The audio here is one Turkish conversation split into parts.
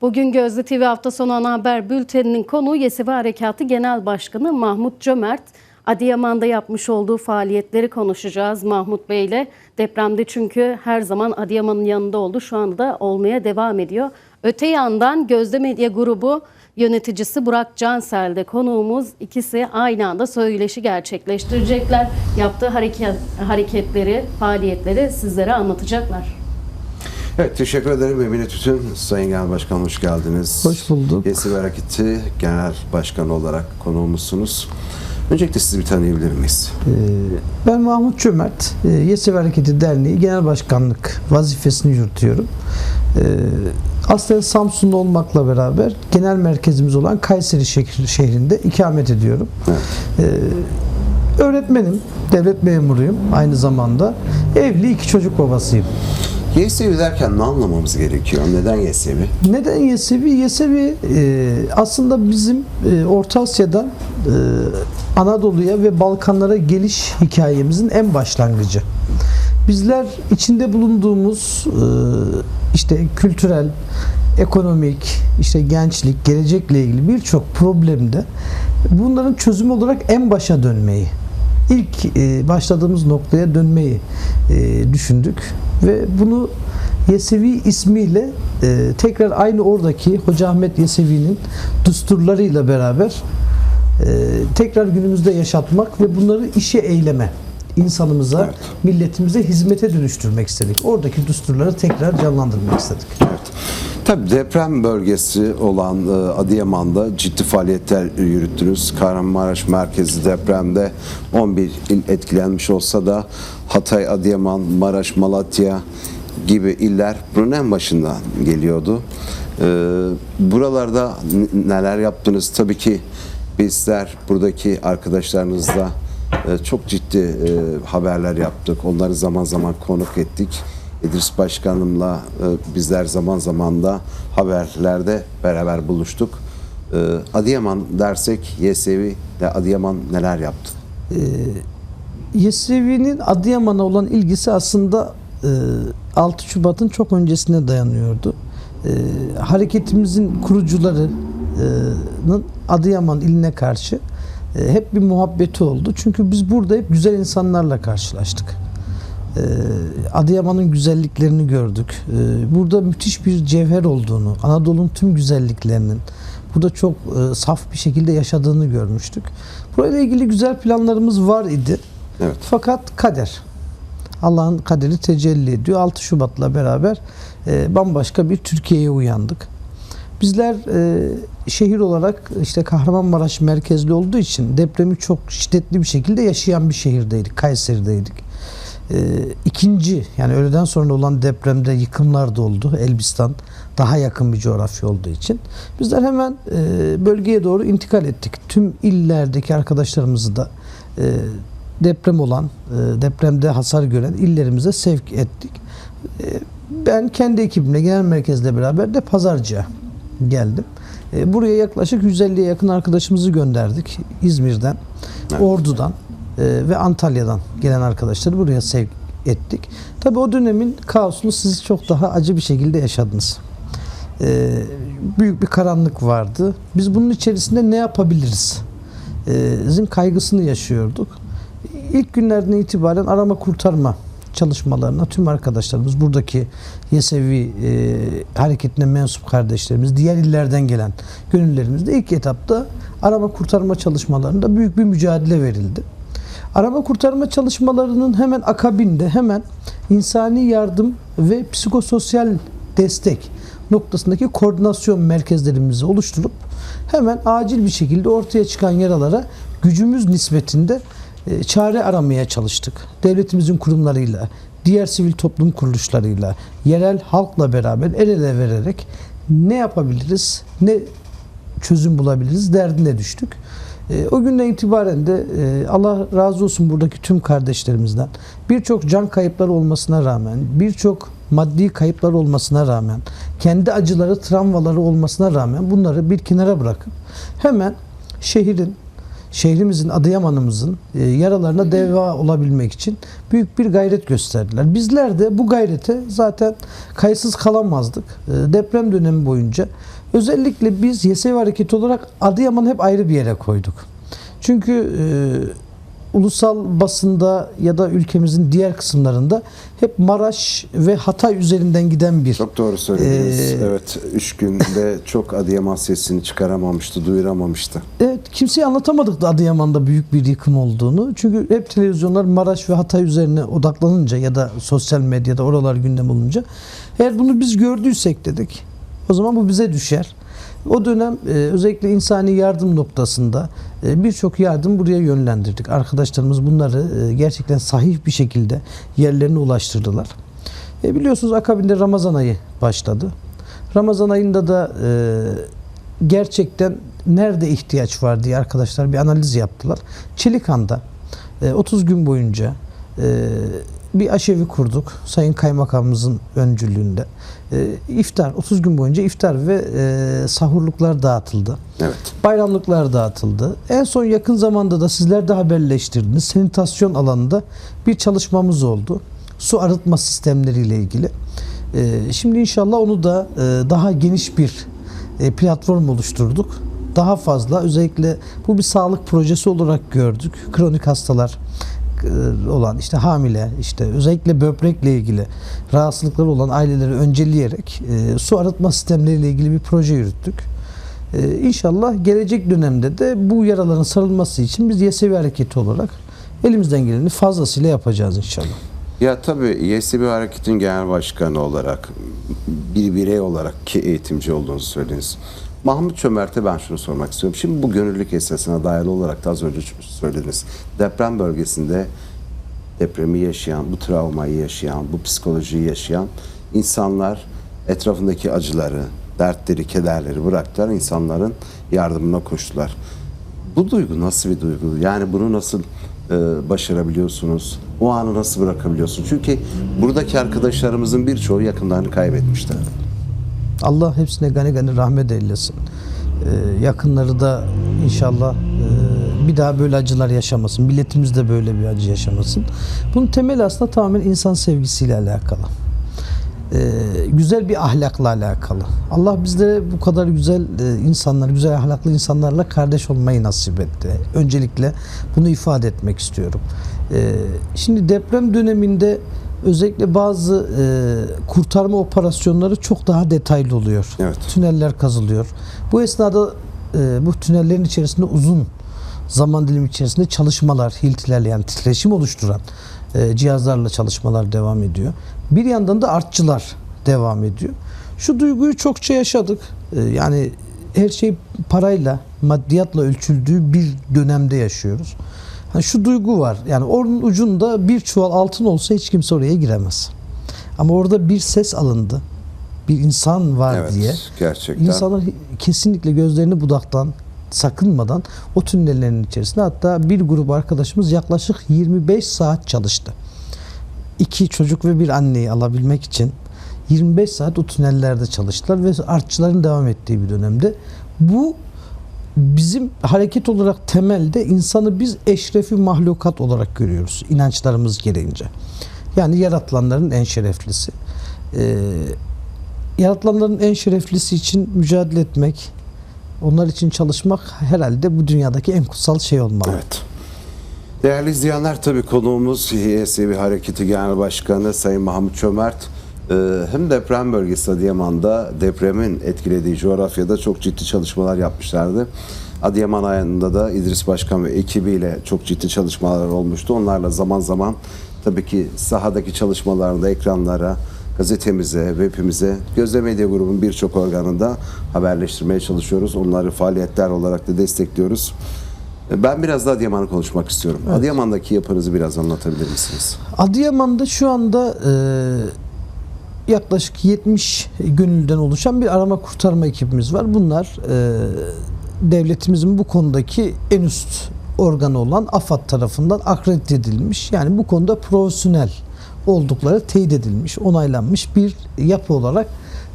Bugün Gözde TV hafta sonu ana haber bülteninin konuğu Yesevi Harekatı Genel Başkanı Mahmut Cömert. Adıyaman'da yapmış olduğu faaliyetleri konuşacağız Mahmut Bey ile. Depremde çünkü her zaman Adıyaman'ın yanında oldu. Şu anda da olmaya devam ediyor. Öte yandan Gözde Medya Grubu yöneticisi Burak Cansel de konuğumuz. ikisi aynı anda söyleşi gerçekleştirecekler. Yaptığı hareket, hareketleri, faaliyetleri sizlere anlatacaklar. Evet teşekkür ederim Emine Tütün. Sayın Genel Başkan hoş geldiniz. Hoş bulduk. Yesi Hareketi Genel Başkanı olarak konuğumuzsunuz. Öncelikle sizi bir tanıyabilir miyiz? Ee, Ben Mahmut Çömert, e, Yesevi Hareketi Derneği Genel Başkanlık vazifesini yürütüyorum. Ee, Aslen Samsun'da olmakla beraber genel merkezimiz olan Kayseri şehrinde ikamet ediyorum. Evet. Ee, Öğretmenim, devlet memuruyum aynı zamanda. Evli iki çocuk babasıyım. Yesevi derken ne anlamamız gerekiyor? Neden Yesevi? Neden Yesevi? Yesevi e, aslında bizim e, Orta Asya'dan e, Anadolu'ya ve Balkanlara geliş hikayemizin en başlangıcı. Bizler içinde bulunduğumuz e, işte kültürel, ekonomik, işte gençlik, gelecekle ilgili birçok problemde bunların çözümü olarak en başa dönmeyi, ilk e, başladığımız noktaya dönmeyi e, düşündük ve bunu Yesevi ismiyle e, tekrar aynı oradaki Hoca Ahmet Yesevi'nin düsturlarıyla beraber tekrar günümüzde yaşatmak ve bunları işe eyleme insanımıza, Evet. milletimize hizmete dönüştürmek istedik. Oradaki düsturları tekrar canlandırmak istedik. Evet. Tabii deprem bölgesi olan e, Adıyaman'da ciddi faaliyetler yürüttünüz. Kahramanmaraş merkezi depremde 11 il etkilenmiş olsa da Hatay, Adıyaman, Maraş, Malatya gibi iller bunun en başından geliyordu. E, Buralarda neler yaptınız? Tabii ki bizler buradaki arkadaşlarınızla çok ciddi e, haberler yaptık. Onları zaman zaman konuk ettik. İdris Başkanımla e, bizler zaman zaman da haberlerde beraber buluştuk. E, Adıyaman dersek Yesevi ile Adıyaman neler yaptı? Yesevi'nin Adıyaman'a olan ilgisi aslında e, 6 Şubat'ın çok öncesine dayanıyordu. E, hareketimizin kurucularının Adıyaman iline karşı e, hep bir muhabbeti oldu. Çünkü biz burada hep güzel insanlarla karşılaştık. E, Adıyaman'ın güzelliklerini gördük. E, Burada müthiş bir cevher olduğunu, Anadolu'nun tüm güzelliklerinin burada çok e, saf bir şekilde yaşadığını görmüştük. Burayla ilgili güzel planlarımız var idi. Evet. Fakat kader. Allah'ın kaderi tecelli ediyor. 6 Şubat'la beraber e, bambaşka bir Türkiye'ye uyandık. Bizler e, şehir olarak işte Kahramanmaraş merkezli olduğu için depremi çok şiddetli bir şekilde yaşayan bir şehirdeydik. Kayseri'deydik. E, ikinci yani öğleden sonra olan depremde yıkımlar da oldu. Elbistan daha yakın bir coğrafya olduğu için. Bizler hemen e, bölgeye doğru intikal ettik. Tüm illerdeki arkadaşlarımızı da e, deprem olan, e, depremde hasar gören illerimize sevk ettik. E, ben kendi ekibimle genel merkezle beraber de pazarcıya geldim. E, Buraya yaklaşık 150'ye yakın arkadaşımızı gönderdik. İzmir'den, Evet. Ordu'dan e, ve Antalya'dan gelen arkadaşları buraya sevk ettik. Tabii o dönemin kaosunu siz çok daha acı bir şekilde yaşadınız. E, Büyük bir karanlık vardı. Biz bunun içerisinde ne yapabiliriz? E, Zin kaygısını yaşıyorduk. İlk günlerden itibaren arama kurtarma çalışmalarına tüm arkadaşlarımız, buradaki Yesevi e, hareketine mensup kardeşlerimiz, diğer illerden gelen gönüllerimiz de ilk etapta arama kurtarma çalışmalarında büyük bir mücadele verildi. Arama kurtarma çalışmalarının hemen akabinde hemen insani yardım ve psikososyal destek noktasındaki koordinasyon merkezlerimizi oluşturup hemen acil bir şekilde ortaya çıkan yaralara gücümüz nispetinde çare aramaya çalıştık. Devletimizin kurumlarıyla, diğer sivil toplum kuruluşlarıyla, yerel halkla beraber el ele vererek ne yapabiliriz, ne çözüm bulabiliriz derdine düştük. E, o günden itibaren de e, Allah razı olsun buradaki tüm kardeşlerimizden birçok can kayıpları olmasına rağmen, birçok maddi kayıplar olmasına rağmen, kendi acıları, travmaları olmasına rağmen bunları bir kenara bırakıp hemen şehrin şehrimizin, Adıyaman'ımızın e, yaralarına deva olabilmek için büyük bir gayret gösterdiler. Bizler de bu gayrete zaten kayıtsız kalamazdık. E, deprem dönemi boyunca özellikle biz YSV hareketi olarak Adıyaman'ı hep ayrı bir yere koyduk. Çünkü e, ulusal basında ya da ülkemizin diğer kısımlarında hep Maraş ve Hatay üzerinden giden bir Çok doğru söylediniz. Ee, evet, üç günde çok Adıyaman sesini çıkaramamıştı, duyuramamıştı. Evet, kimseye anlatamadık da Adıyaman'da büyük bir yıkım olduğunu. Çünkü hep televizyonlar Maraş ve Hatay üzerine odaklanınca ya da sosyal medyada oralar gündem olunca eğer bunu biz gördüysek dedik o zaman bu bize düşer. O dönem e, özellikle insani yardım noktasında birçok yardım buraya yönlendirdik. Arkadaşlarımız bunları e, gerçekten sahih bir şekilde yerlerine ulaştırdılar. E, biliyorsunuz akabinde Ramazan ayı başladı. Ramazan ayında da e, gerçekten nerede ihtiyaç var diye arkadaşlar bir analiz yaptılar. Çelikan'da e, 30 gün boyunca e, bir aşevi kurduk. Sayın Kaymakamımızın öncülüğünde. E, iftar, 30 gün boyunca iftar ve e, sahurluklar dağıtıldı. Evet. Bayramlıklar dağıtıldı. En son yakın zamanda da sizler de haberleştirdiniz. Sanitasyon alanında bir çalışmamız oldu. Su arıtma sistemleriyle ilgili. Ee, Şimdi inşallah onu da e, daha geniş bir e, platform oluşturduk. Daha fazla özellikle bu bir sağlık projesi olarak gördük. Kronik hastalar e, olan işte hamile işte özellikle böbrekle ilgili rahatsızlıkları olan aileleri önceleyerek e, su arıtma sistemleriyle ilgili bir proje yürüttük. Ee, İnşallah gelecek dönemde de bu yaraların sarılması için biz YSV hareketi olarak elimizden geleni fazlasıyla yapacağız inşallah. Ya tabii YSB Hareket'in genel başkanı olarak, bir birey olarak ki eğitimci olduğunuzu söylediniz. Mahmut Çömert'e ben şunu sormak istiyorum. Şimdi bu gönüllülük esasına dayalı olarak da az önce söylediniz. Deprem bölgesinde depremi yaşayan, bu travmayı yaşayan, bu psikolojiyi yaşayan insanlar etrafındaki acıları, dertleri, kederleri bıraktılar. insanların yardımına koştular. Bu duygu nasıl bir duygu? Yani bunu nasıl e, başarabiliyorsunuz? O anı nasıl bırakabiliyorsunuz? Çünkü buradaki arkadaşlarımızın birçoğu yakınlarını kaybetmişler. Allah hepsine gani gani rahmet eylesin. Ee, yakınları da inşallah e, bir daha böyle acılar yaşamasın. Milletimiz de böyle bir acı yaşamasın. Bunun temeli aslında tamamen insan sevgisiyle alakalı. Ee, güzel bir ahlakla alakalı. Allah bizlere bu kadar güzel e, insanlar, güzel ahlaklı insanlarla kardeş olmayı nasip etti. Öncelikle bunu ifade etmek istiyorum. Ee, şimdi deprem döneminde özellikle bazı e, kurtarma operasyonları çok daha detaylı oluyor. Evet. Tüneller kazılıyor. Bu esnada e, bu tünellerin içerisinde uzun zaman dilimi içerisinde çalışmalar, hiltilerle yani titreşim oluşturan e, cihazlarla çalışmalar devam ediyor. Bir yandan da artçılar devam ediyor. Şu duyguyu çokça yaşadık. E, yani her şey parayla, maddiyatla ölçüldüğü bir dönemde yaşıyoruz. Ha, şu duygu var. Yani onun ucunda bir çuval altın olsa hiç kimse oraya giremez. Ama orada bir ses alındı. Bir insan var Evet, diye. gerçekten. İnsanlar kesinlikle gözlerini budaktan sakınmadan o tünellerin içerisinde hatta bir grup arkadaşımız yaklaşık 25 saat çalıştı. İki çocuk ve bir anneyi alabilmek için 25 saat o tünellerde çalıştılar ve artçıların devam ettiği bir dönemde. Bu bizim hareket olarak temelde insanı biz eşrefi mahlukat olarak görüyoruz inançlarımız gereğince. Yani yaratılanların en şereflisi. Ee, yaratılanların en şereflisi için mücadele etmek, onlar için çalışmak herhalde bu dünyadaki en kutsal şey olmalı. Evet. Değerli izleyenler tabii konuğumuz YSB Hareketi Genel Başkanı Sayın Mahmut Çömert. Ee, Hem deprem bölgesi Adıyaman'da depremin etkilediği coğrafyada çok ciddi çalışmalar yapmışlardı. Adıyaman ayında da İdris Başkan ve ekibiyle çok ciddi çalışmalar olmuştu. Onlarla zaman zaman tabii ki sahadaki çalışmalarında ekranlara, gazetemize, webimize, Gözde Medya Grubu'nun birçok organında haberleştirmeye çalışıyoruz. Onları faaliyetler olarak da destekliyoruz. Ben biraz da Adıyaman'ı konuşmak istiyorum. Adıyaman'daki yapınızı biraz anlatabilir misiniz? Adıyaman'da şu anda e, yaklaşık 70 gönüllüden oluşan bir arama kurtarma ekibimiz var. Bunlar e, devletimizin bu konudaki en üst organı olan AFAD tarafından akredite edilmiş. Yani bu konuda profesyonel oldukları teyit edilmiş, onaylanmış bir yapı olarak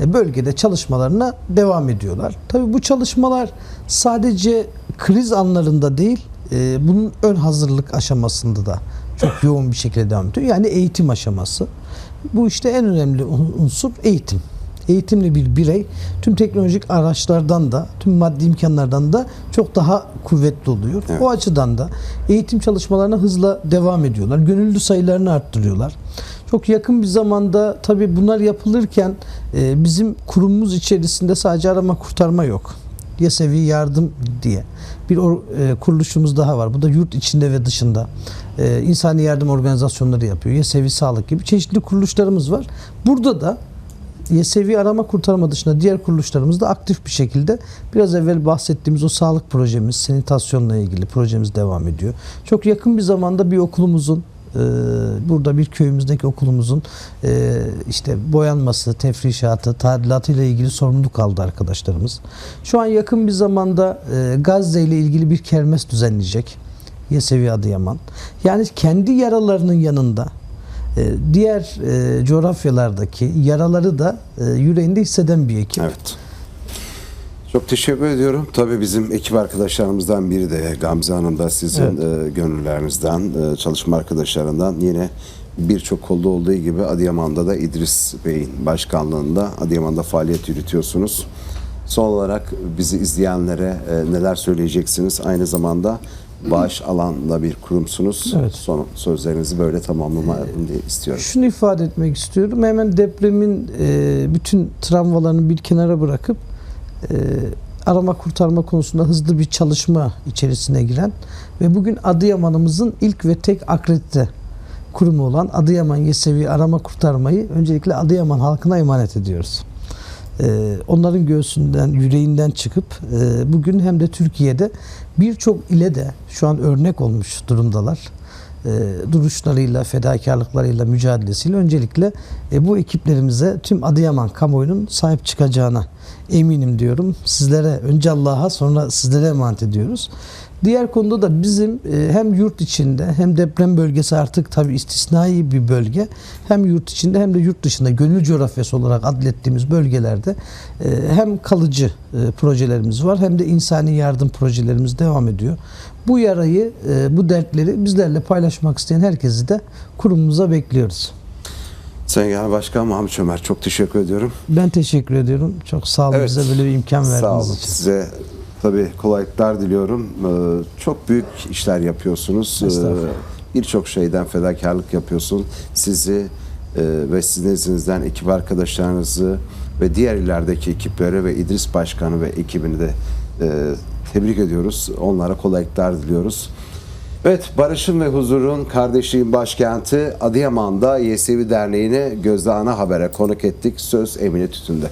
e, bölgede çalışmalarına devam ediyorlar. Tabii bu çalışmalar sadece kriz anlarında değil, e, bunun ön hazırlık aşamasında da çok yoğun bir şekilde devam ediyor. Yani eğitim aşaması. Bu işte en önemli un- unsur eğitim. Eğitimli bir birey tüm teknolojik araçlardan da tüm maddi imkanlardan da çok daha kuvvetli oluyor. Evet. O açıdan da eğitim çalışmalarına hızla devam ediyorlar. Gönüllü sayılarını arttırıyorlar. Çok yakın bir zamanda tabii bunlar yapılırken e, bizim kurumumuz içerisinde sadece arama kurtarma yok. YESEVİ yardım diye bir or- e, kuruluşumuz daha var. Bu da yurt içinde ve dışında e, insani yardım organizasyonları yapıyor. YESEVİ Sağlık gibi çeşitli kuruluşlarımız var. Burada da YESEVİ arama kurtarma dışında diğer kuruluşlarımız da aktif bir şekilde biraz evvel bahsettiğimiz o sağlık projemiz, sanitasyonla ilgili projemiz devam ediyor. Çok yakın bir zamanda bir okulumuzun burada bir köyümüzdeki okulumuzun e, işte boyanması, tefrişatı, tadilatı ile ilgili sorumluluk aldı arkadaşlarımız. Şu an yakın bir zamanda e, Gazze ile ilgili bir kermes düzenleyecek. Yesevi Adıyaman. Yani kendi yaralarının yanında e, diğer coğrafyalardaki yaraları da yüreğinde hisseden bir ekip. Evet. Çok teşekkür ediyorum. Tabii bizim ekip arkadaşlarımızdan biri de Gamze Hanım da sizin e, gönüllerinizden, e, çalışma arkadaşlarından yine birçok kolda olduğu gibi Adıyaman'da da İdris Bey'in başkanlığında Adıyaman'da faaliyet yürütüyorsunuz. Son olarak bizi izleyenlere e, neler söyleyeceksiniz? Aynı zamanda bağış alanla bir kurumsunuz. Evet. Son sözlerinizi böyle tamamlamayı diye istiyorum. Şunu ifade etmek istiyorum. Hemen depremin e, bütün travmalarını bir kenara bırakıp e, arama kurtarma konusunda hızlı bir çalışma içerisine giren ve bugün Adıyaman'ımızın ilk ve tek akredite kurumu olan Adıyaman Yesevi Arama Kurtarmayı öncelikle Adıyaman halkına emanet ediyoruz. E, onların göğsünden, yüreğinden çıkıp e, bugün hem de Türkiye'de birçok ile de şu an örnek olmuş durumdalar e, duruşlarıyla, fedakarlıklarıyla, mücadelesiyle öncelikle e, bu ekiplerimize tüm Adıyaman kamuoyunun sahip çıkacağına eminim diyorum. Sizlere önce Allah'a sonra sizlere emanet ediyoruz. Diğer konuda da bizim e, hem yurt içinde hem deprem bölgesi artık tabi istisnai bir bölge. Hem yurt içinde hem de yurt dışında gönül coğrafyası olarak adlettiğimiz bölgelerde e, hem kalıcı e, projelerimiz var hem de insani yardım projelerimiz devam ediyor. Bu yarayı, bu dertleri bizlerle paylaşmak isteyen herkesi de kurumumuza bekliyoruz. Sayın Genel Başkan Mahmut Çömer çok teşekkür ediyorum. Ben teşekkür ediyorum. Çok sağ olun Evet. bize böyle bir imkan Sağ verdiğiniz olun. için. Size tabii kolaylıklar diliyorum. Ee, Çok büyük işler yapıyorsunuz. Ee. Birçok şeyden fedakarlık yapıyorsun. Sizi e, ve sizin izninizden ekip arkadaşlarınızı ve diğer illerdeki ekipleri ve İdris Başkanı ve ekibini de e, tebrik ediyoruz. Onlara kolaylıklar diliyoruz. Evet, Barış'ın ve Huzur'un kardeşliğin başkenti Adıyaman'da Yesevi Derneği'ni Gözde Ana Haber'e konuk ettik. Söz Emine Tütün'de.